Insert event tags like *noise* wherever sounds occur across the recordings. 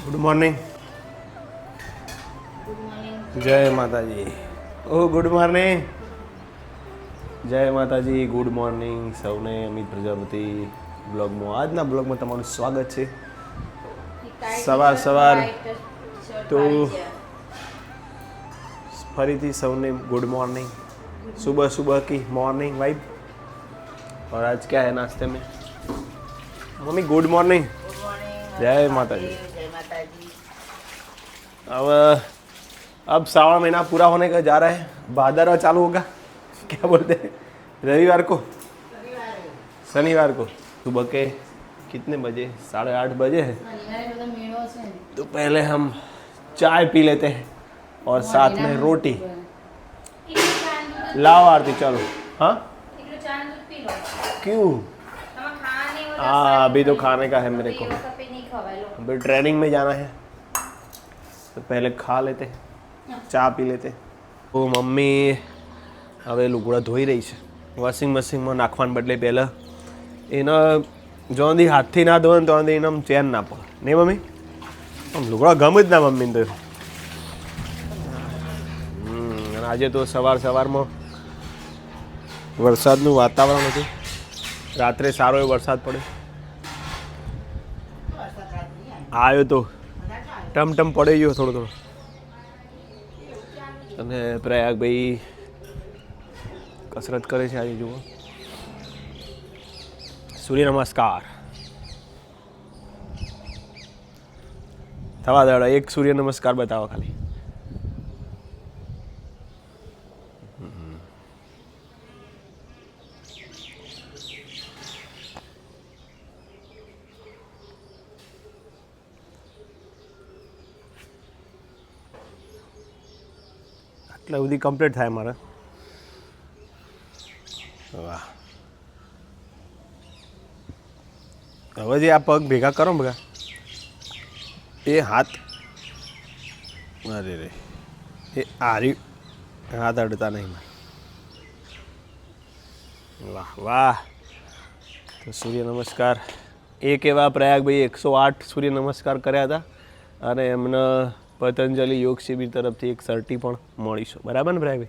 Good morning જય માતાજી ઓ good morning જય માતાજી ગુડ મોર્નિંગ સૌને અમિત પ્રજાપતિ બ્લોગમાં આજના બ્લોગમાં તમારું સ્વાગત છે સવાર સવાર તો ફરીથી સૌને गुड मॉर्निंग सुबह सुबह की मॉर्निंग वाइब और आज क्या है नाश्ते में मम्मी गुड मॉर्निंग जय माता जी अब अब श्रावण महीना पूरा होने का जा रहा है। भादरवा चालू होगा। *laughs* क्या बोलते हैं? रविवार को? शनिवार को। सुबह के कितने बजे? साढ़े आठ बजे है। तो पहले हम चाय पी लेते हैं और साथ में रोटी। लाओ आरती चलो। हाँ? क्यों? हाँ अभी तो खाने का है मेरे को। अभी ट्रेनिंग में जाना है। तो पहले खा लेते ચા પી લેતે તો મમ્મી હવે લુગડા ધોઈ રહી છે વોશિંગ મશીનમાં નાખવાને બદલે પહેલાં એનો જો સુધી હાથથી ના ધોવે ને તો સુધી એને આમ ચેન ના પડે નહીં મમ્મી આમ લુગડા ગમે જ ના મમ્મીને તો હમ, અને આજે તો સવાર સવારમાં વરસાદનું વાતાવરણ હતું રાત્રે સારો એવો વરસાદ પડ્યો આવ્યો તો ટમટમ પડે ગયો થોડો થોડો. અને પ્રયાગભાઈ કસરત કરે છે આજે, જુઓ. સૂર્ય નમસ્કાર. થવા દાડો એક સૂર્ય નમસ્કાર બતાવો ખાલી. એટલે સુધી કમ્પ્લીટ થાય મારે વાહ. હવે જે આ પગ ભેગા કરો ભેગા એ હાથ. અરે રે. એ આરી હાથ અડતા નહીં. વાહ વાહ. તો સૂર્ય નમસ્કાર. એક એવા પ્રયાગભાઈ એકસો આઠ સૂર્ય નમસ્કાર કર્યા હતા. અને એમને પતંજલિ યોગ શિબિર તરફથી એક સર્ટી પણ મળીશું બરાબર ને ભાઈ?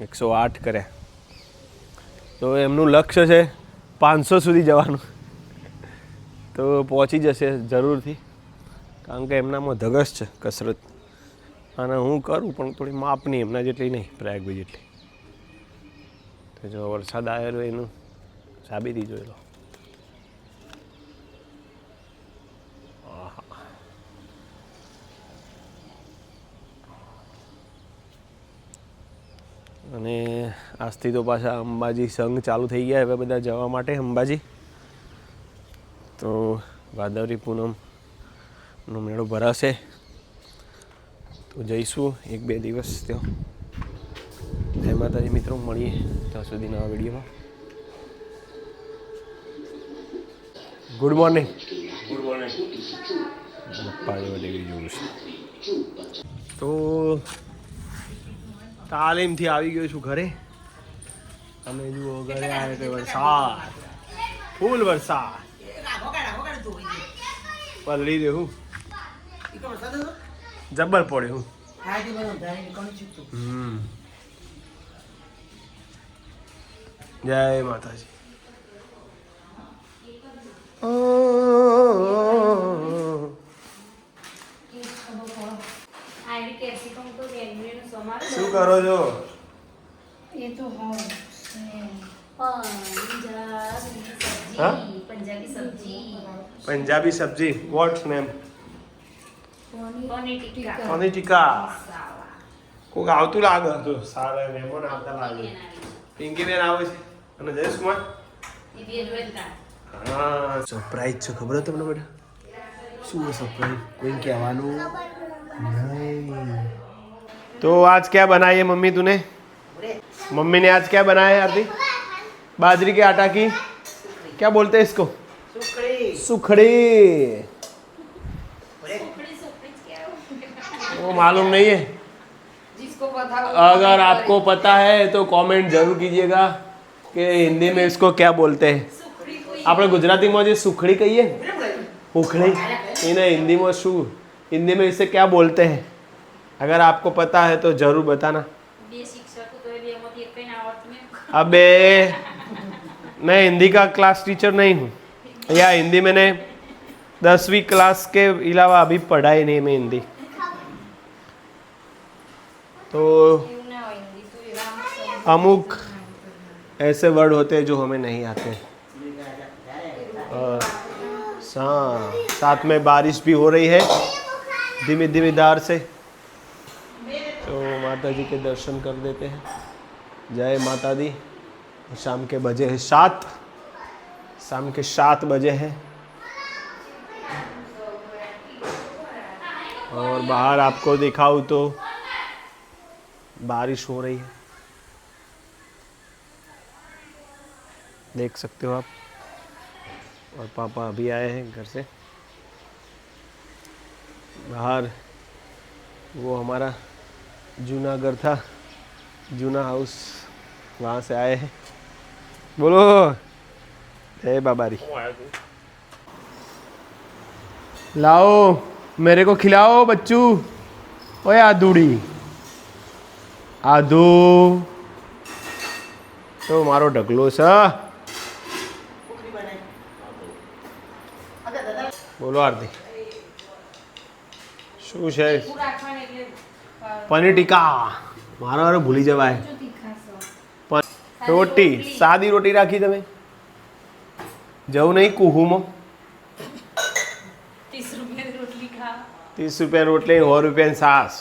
એકસો આઠ કર્યા તો એમનું લક્ષ્ય છે પાંચસો સુધી જવાનું. તો પહોંચી જશે જરૂરથી. કારણ કે એમનામાં ધગસ છે, કસરત. અને હું કરું, પણ થોડી માપની એમના જેટલી નહીં પ્રયાગભાઈ જેટલી. તો જો વરસાદ આવ્યો એનું સાબિતી જોઈ લો. અને આજથી તો પાછા અંબાજી સંઘ ચાલુ થઈ ગયા હવે બધા જવા માટે અંબાજી. તો ભાદરવી પૂનમનો મેળો ભરાશે. તો જઈશું એક બે દિવસ ત્યાં. જય માતાજી મિત્રો મળીએ ત્યાં સુધી નવા વિડીયોમાં. Good morning good morning TV જોઉં છું. તો તાલીમથી આવી ગયો છું ઘરે. તમે જુઓ, ઘરે આવે તો વરસાદ. ફૂલ વરસાદ. પલળી દેવું જબ્બર પડે હું. જય માતાજી. શું કરો છો? એ તો હા? પંજાબી સબ્જી. Punjabi what's name paneer tikka. Coke આવતું લાગે. તો સારા મહેમાન આવતા લાગે. પિંકી બેન આવે છે. અને જયેશ કુમાર. હા સરપ્રાઈઝ છે. ખબર તમને બેટા શું સરપ્રાઈઝ કોઈ કહેવાનું? નહીં. तो आज क्या बनाई है मम्मी तूने मम्मी ने आज क्या बनाया है आरती बाजरी के आटा की क्या बोलते हैं इसको सुखड़ी સુખડી સુખડી જ કહેવાય. वो मालूम नहीं है जिसको पता हो अगर आपको पता है तो कमेंट जरूर कीजिएगा कि हिंदी में इसको क्या बोलते हैं સુખડી કોઈ આપણે ગુજરાતીમાં જે સુખડી કહીએ उखड़ी इन्हें हिंदी में शू हिंदी में इसे क्या बोलते हैं अगर आपको पता है तो ज़रूर बताना। अबे मैं। हिंदी का क्लास टीचर नहीं हूँ। या हिंदी मैंने दसवीं क्लास के अलावा अभी पढ़ा ही नहीं मैं हिंदी। तो अमुक ऐसे वर्ड होते हैं जो हमें नहीं आते। साथ में बारिश भी हो रही है। धीमी धीमी धार से। माता जी के दर्शन कर देते हैं। जय माता दी। शाम के बजे हैं सात। शाम के सात बजे हैं। और बाहर आपको दिखाऊँ तो बारिश हो रही है। देख सकते हो आप। और पापा अभी आए हैं घर से। बाहर वो हमारा जूना घर था जूना हाउस वहाँ से आए हैं बोलो जय बाबारी लाओ मेरे को खिलाओ बच्चू ओए आदूड़ी આધુ તો મારો ઢગલો છે બોલો આરતી શું છે રાખવાની એટલે પનીર ટીકા. મારો હારે ભૂલી જવાય. રોટી સાદી રોટી રાખી તમે. જવું નહીં કુહુમાં. ત્રીસ રૂપિયાની રોટલી ખા. રૂપિયા રોટલી સો રૂપિયાની સાસ.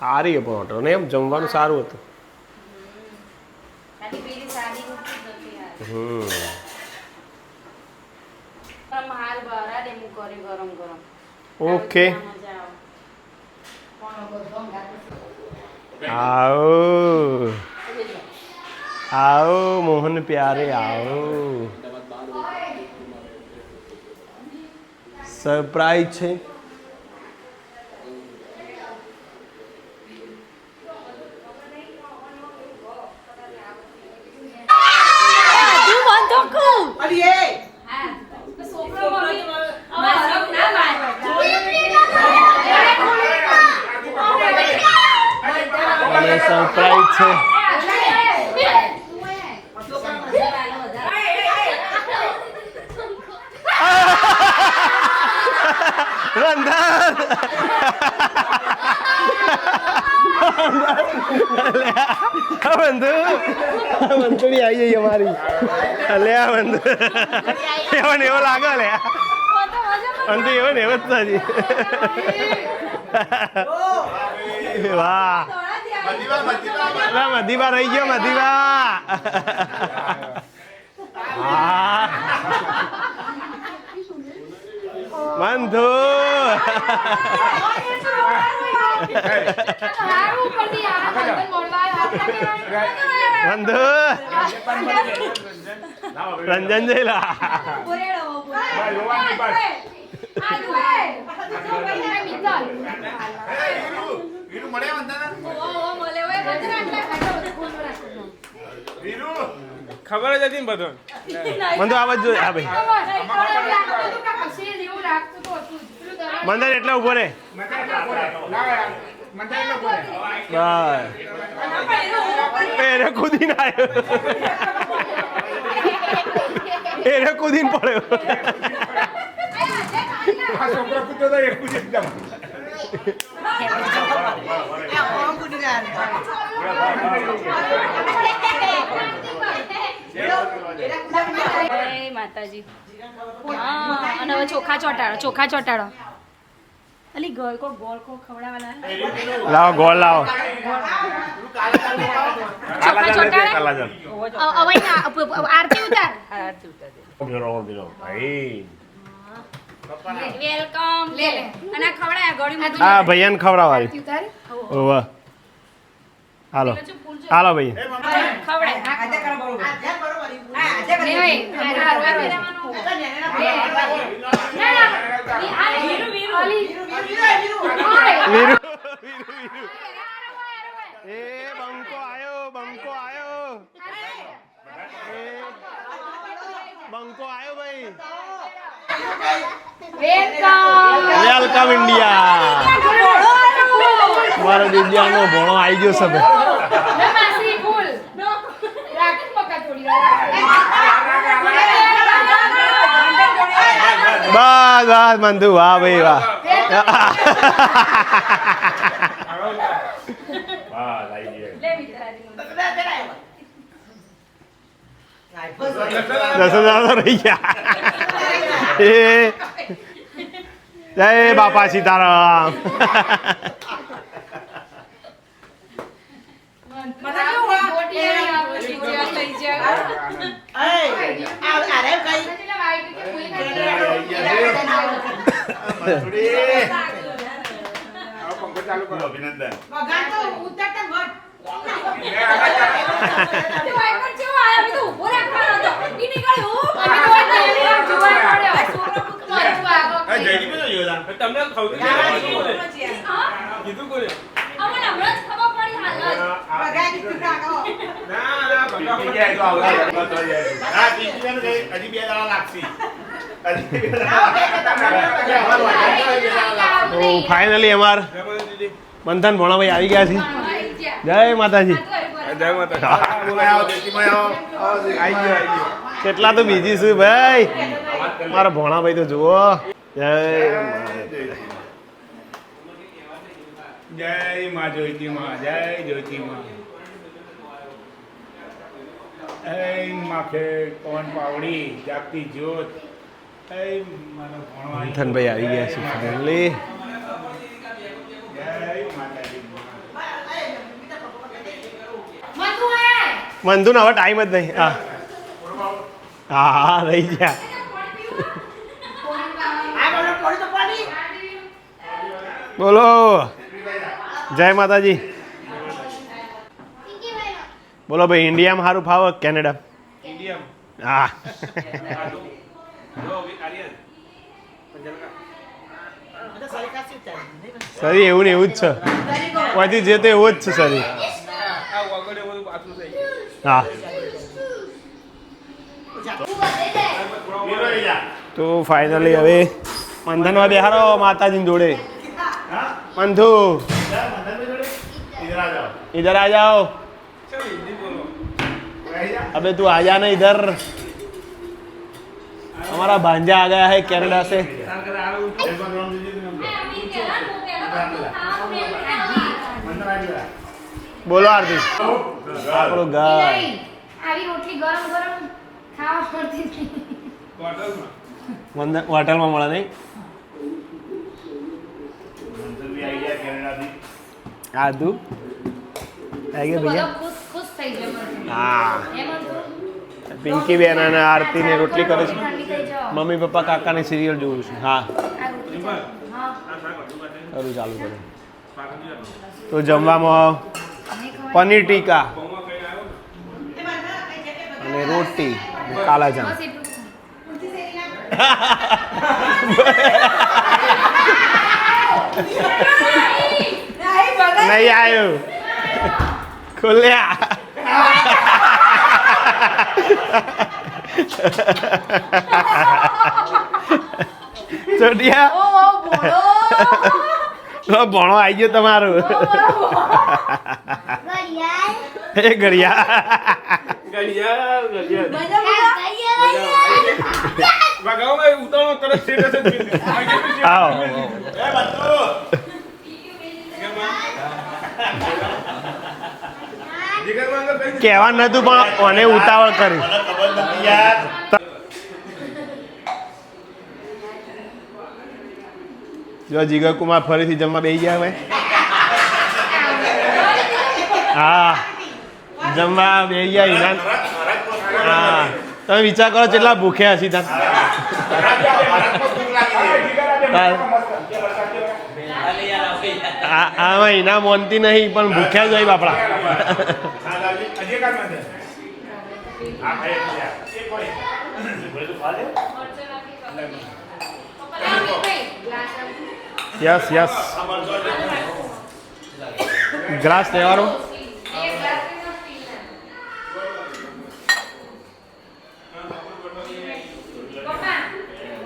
સારી પણ હોટલ ને એમ જમવાનું સારું હતું. હમ ગરમ હાલ બહાર દે હું કરી ગરમ ગરમ ઓકે આવો આવો મોહન પ્યારે આવો સરપ્રાઈઝ છે Yeah. અંતે એવો ને એવો જ સાજી વાહ મધીબા રહી ગયો મધીબા બંધુ રંજન જયલા. ખબર જ હતી ને બધું બંધુ આવાજ જોઈએ. હા, ભાઈ. મંદર એટલે ઊભો રે એને કુદી ના આવ્યો એને કૂદીને પડ્યો. આ છોકરો એકદમ માતાજી. હા અને હવે ચોખા ચોટાડો ચોખા ચોટાડો. અલી ગોળ કો ગોળ કો ખવડાવવાના લાવો ગોળ લાવો. ચોખા ચોટાડે? હવે આરતી ઉતાર. વેલકમ લે લે અને ખવડાય ગળ્યું હા ભૈયાને ખવડાવવાની ઓવા હાલો હાલો ભાઈ ખવડાય વીરુ વીરુ વીરુ એ બંકો આયો બંકો આયો બંકો આવ્યો ભાઈ વેલકમ ઇન્ડિયા મારો દિવ્યાંગનો ભણો આવી ગયો સભે બસ બસ મંધુ વાહ ભાઈ વાહ. દસ હજાર રહી ગયા. એ જય બાપા સીતારામ. આવો પંખો ચાલુ કરો અભિનંદન જયદીપ નો તમને ખબર કીધું કોને જ. હજી બે દાડા લાગશે. તો અમાર મંથન ભણાભાઈ આવી ગયા છે. જય માતાજી. જય માતા બોલાય આવો, દેશીમાં આવો. આવો, દેશીમાં આઈ ગયો આઈ ગયો. કેટલા તો બીજી છું ભાઈ. મારા ભોણાભાઈ તો જુઓ. જય જય માં જોઈતી માં જય જોઈતી માં હે માખે કોણ પાવડી જાગતી જ્યોત. હે મારો ભણવા મંથનભાઈ આવી ગયા છે ફાઇનલી જય મંધુ હવે ટાઈમ જ નહીં. હા હા રહી ગયા. બોલો. જય માતાજી. બોલો ભાઈ ઇન્ડિયામાં સારું ફાવે કેનેડા હા. સરી એવું ને એવું જ છે. પછી જે તે એવું જ છે સરી હા. તો ફાઇનલી હવે મંથનમાં બેહારો માતાજી જોડે. હા? મંથુ જા, મંથનભાઈ જોડે. ઇધર આ જાઓ. इधर आ जाओ ચલો હિન્દી બોલો રહી જા. अबे तू आ जाना इधर हमारा भांजा आ गया है कनाडा से તાર કરે આ ઉઠો દેશમાં ધોરણ દીધી હતી ને. મંથન આવી ગયા. बोलो आरती ગાળ. આપણો ગાય આવી રોટલી ગરમ ગરમ ખાવા પડતી હતી. બોટલમાં મંદ- હોટલમાં મળે નહીં આ તું આવી ગયા ભૈયા ખુશ ખુશ થઈ ગયો હા. પિંકી બેન અને આરતી ને રોટલી કરે છે. મમ્મી પપ્પા કાકાની સિરિયલ જોઉં છું. હા. હા. કરું ચાલુ કરો. તો જમવામાં પનીર ટીકા અને રોટી અને *laughs* કાલા જામ બસ એટલું જ. નહીં આવ્યું. ખોલ્યા. ચોટિયા. ભણો આવી ગયો તમારું. એ ગલિયા વગાવમાં ઉતાવળ તરત સ્ટેટસ જ મૂકી આવો એ બંધુ. જીગરમાં અંદર કઈ કહેવા નતું પણ મને ઉતાવળ કરી. જો જીગર કુમાર ફરીથી જમવા બેસી ગયા હવે હા. જમવા બે ગયા ઈનાન હા. તમે વિચાર કરો કેટલા ભૂખ્યા હશી આ- આમાં ઇનામ મોનતી નહીં પણ ભૂખ્યા જ હોય બાપડા. Yes yes. ગ્લાસ લેવાનો.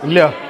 લ્યો.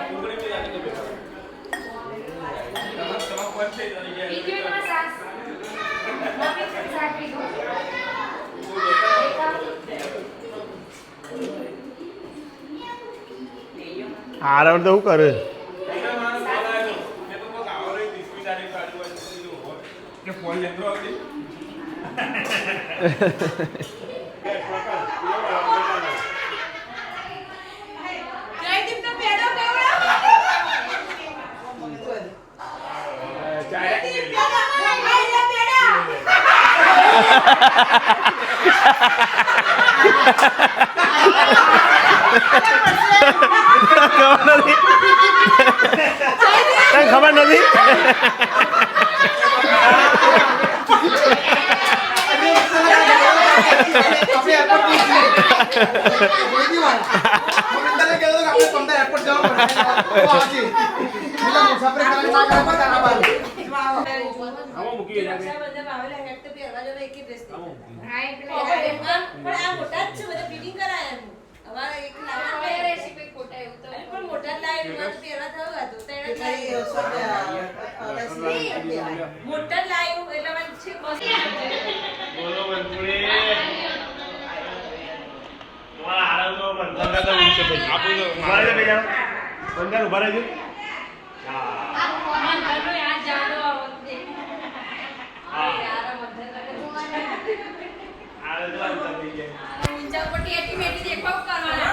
આ ખાઈ એટલે યાર. એ કોઈ. બધું ખા લે. યસ યસ આ મરચો છે. બધા ફિટિંગ લ્યો આરામ તો શું કરે કે ફોન લેતો આવજે ખબર નથી તને ખબર નથી આમાં મૂકી દેજે. મોટા લાઈવ એટલે મને છે બોલો તમારા તો ઊંચો. આપું તો ઊભા રહેજો ઊભા રહેજો. મંથનનો યાદ જાડો આવો તે. યાર, મંથન આ રીતે મંથન થઈ જાય. ઊંચા ઉપર ટેટી મેટી દેખાવ કરવાના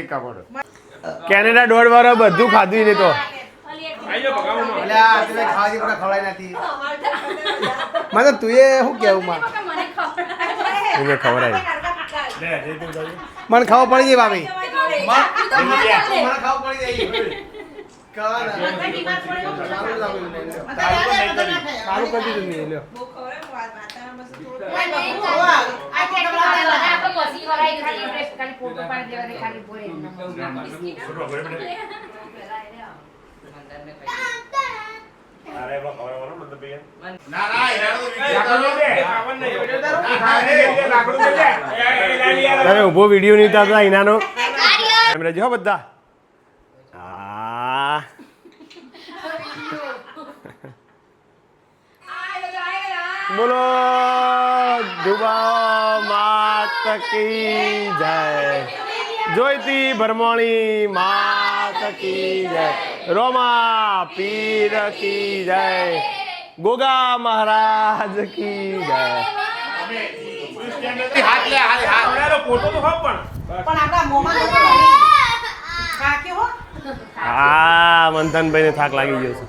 ચલો બધા કેક કાપો તો. કેનેડા દોઢ વાર બધું ખાધું ને તો મને તું એ શું કેવું માં એને ખબર આવી તું જય મને ખાવ પડી જાય ભાભી. મને ખાવ પડી જાય સારું કરી દીધું લ્યો. તમે ઊભો વીડિયો નહીં ઉતારતા એનાનો. એમ રહેજો હો બધા. હા. બોલો દુબા માત કી જય. જોઈતી ભરમણી માત કી જય. રોમા પીર કી જય. ગોગા મહારાજ કી જય. હા મંથનભાઈ હાથ હાથ આવડાનો ફોટો તો હોપ પણ પણ આપણા મોમાં તો ખાકે હો. હા મંથનભાઈને થાક લાગી ગયો છે.